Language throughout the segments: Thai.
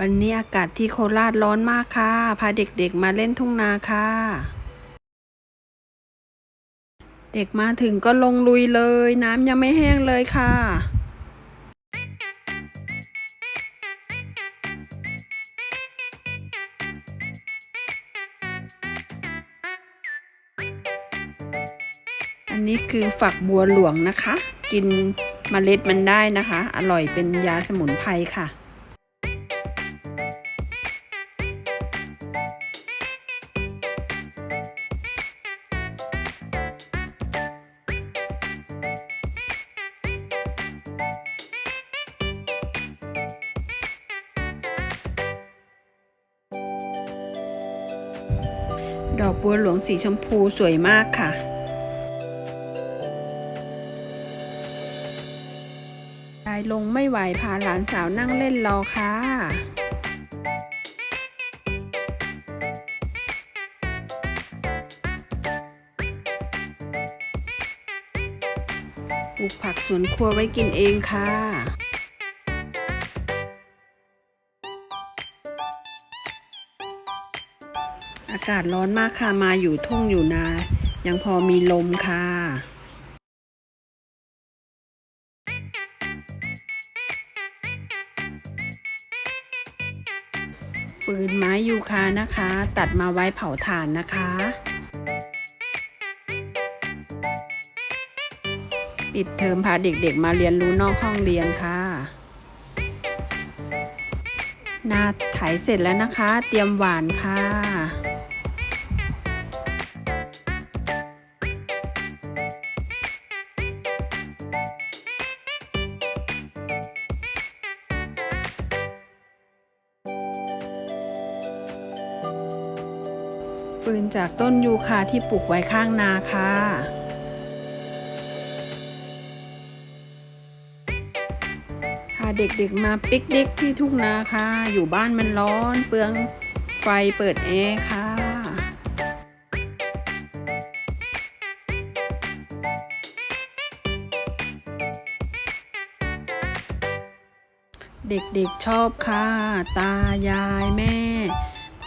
วันนี้อากาศที่โคราชร้อนมากค่ะ พาเด็กๆมาเล่นทุ่งนาค่ะ เด็กมาถึงก็ลงลุยเลย น้ำยังไม่แห้งเลยค่ะอันนี้คือฝักบัวหลวงนะคะ กินเมล็ดมันได้นะคะ อร่อยเป็นยาสมุนไพรค่ะ ดอกบัวหลวงสีชมพูสวยมากค่ะ ยายลงไม่ไหวพาหลานสาวนั่งเล่นรอค่ะปลูกผักสวนครัวไว้กินเองค่ะ อากาศร้อนมากค่ะ มาอยู่ทุ่งอยู่นา ยังพอมีลมค่ะ ฟืนไม้ยูคานะคะ ตัดมาไว้เผาถ่านนะคะ ปิดเทอมพาเด็กๆมาเรียนรู้นอกห้องเรียนค่ะนาไถเสร็จแล้วนะคะ เตรียมหวานค่ะ ฟืนจากต้นยูคาที่ปลูกไว้ข้างนาค่ะพาเด็กๆมาปิกนิกที่ทุ่งนาค่ะ อยู่บ้านมันร้อน เปลืองไฟเปิดแอร์ค่ะ เด็กๆชอบค่ะ ตายายแม่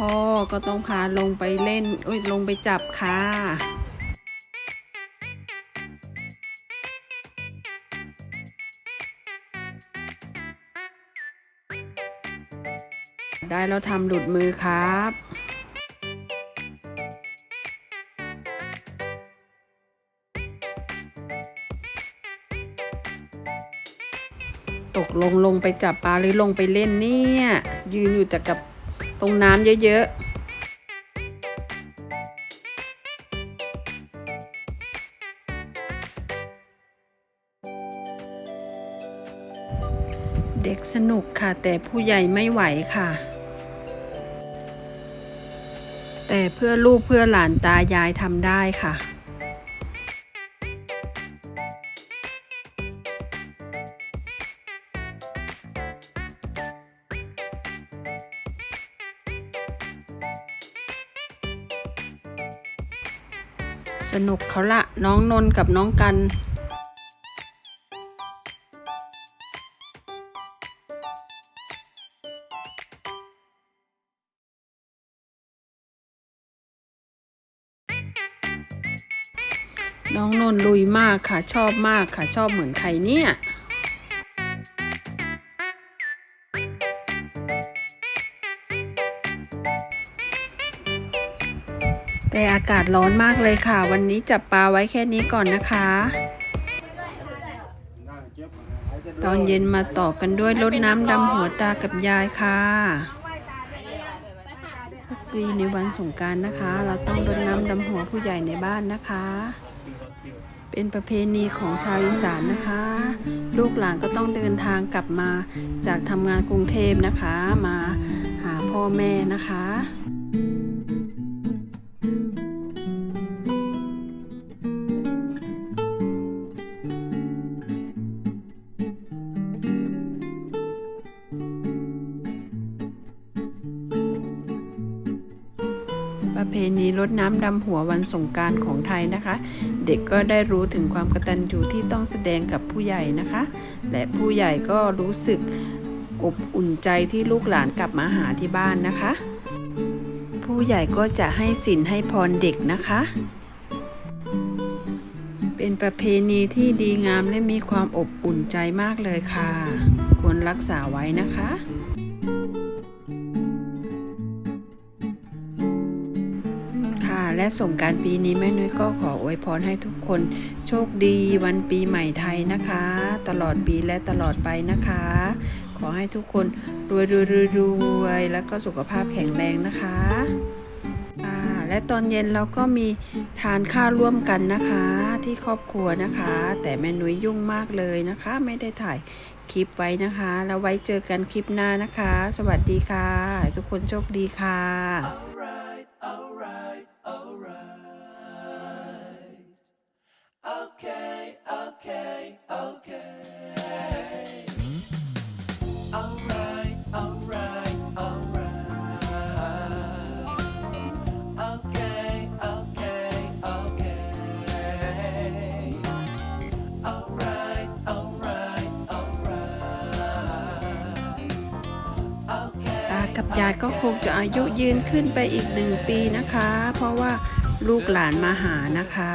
พ่อก็ต้องพาลงไปเล่นโอ้ยลงไปจับค่ะได้แล้วทำหลุดมือครับ ตกลงลงไปจับปลาหรือลงไปเล่นเนี่ย ยืนอยู่แต่กับ ตรงน้ำเยอะๆเด็กสนุกค่ะแต่ผู้ใหญ่ไม่ไหวค่ะ แต่เพื่อลูกเพื่อหลานตายายทำได้ค่ะ สนุกเขาละน้องนนท์กับน้องกันน้องนนท์ลุยมากค่ะชอบมากค่ะชอบเหมือนใครเนี่ย แต่อากาศร้อนมากเลยค่ะ วันนี้จับปลาไว้แค่นี้ก่อนนะคะ ตอนเย็นมาต่อกันด้วยรดน้ำดำหัวตากับยายค่ะปีในวันสงการนะคะ เราต้องรดน้ำดำหัวผู้ใหญ่ในบ้านนะคะ เป็นประเพณีของชาวอีสานนะคะ ลูกหลานก็ต้องเดินทางกลับมาจากทำงานกรุงเทพนะคะ มาหาพ่อแม่นะคะ ประเพณีรดน้ำดำหัววันสงการของไทยนะคะ เด็กก็ได้รู้ถึงความกตัญญูที่ต้องแสดงกับผู้ใหญ่นะคะ และผู้ใหญ่ก็รู้สึกอบอุ่นใจที่ลูกหลานกลับมาหาที่บ้านนะคะ ผู้ใหญ่ก็จะให้สินให้พรเด็กนะคะ เป็นประเพณีที่ดีงามและมีความอบอุ่นใจมากเลยค่ะ ควรรักษาไว้นะคะ และส่งการปีนี้แม่นุ้ยก็ขออวยพรให้ทุกคน โชคดีวันปีใหม่ไทยนะคะ ตลอดปีและตลอดไปนะคะ ขอให้ทุกคนรวยรวยรวยรวยแล้วก็สุขภาพแข็งแรงนะคะและตอนเย็นเราก็มีทานข้าวร่วมกันนะคะที่ครอบครัวนะคะ แต่แม่นุ้ยยุ่งมากเลยนะคะ ไม่ได้ถ่ายคลิปไว้นะคะ แล้วไว้เจอกันคลิปหน้านะคะ สวัสดีค่ะ ทุกคนโชคดีค่ะ กับยายก็คงจะอายุยืนขึ้นไปอีกหนึ่งปีนะคะ เพราะว่าลูกหลานมาหานะคะ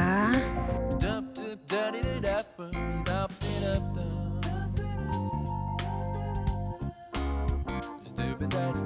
Dup,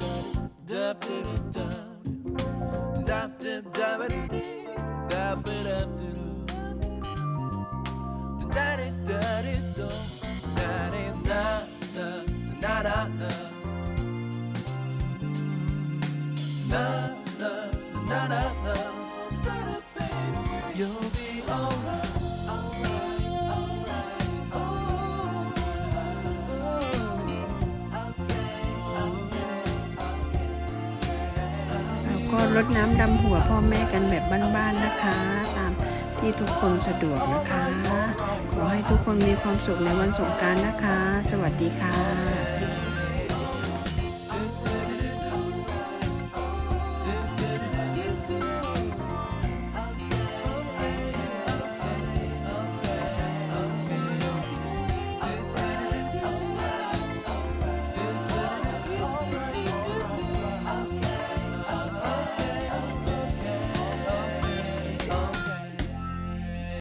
รดน้ำดำหัวพ่อแม่กันแบบบ้านๆนะคะ ตามที่ทุกคนสะดวกนะคะ ขอให้ทุกคนมีความสุขในวันสงการนะคะ สวัสดีค่ะ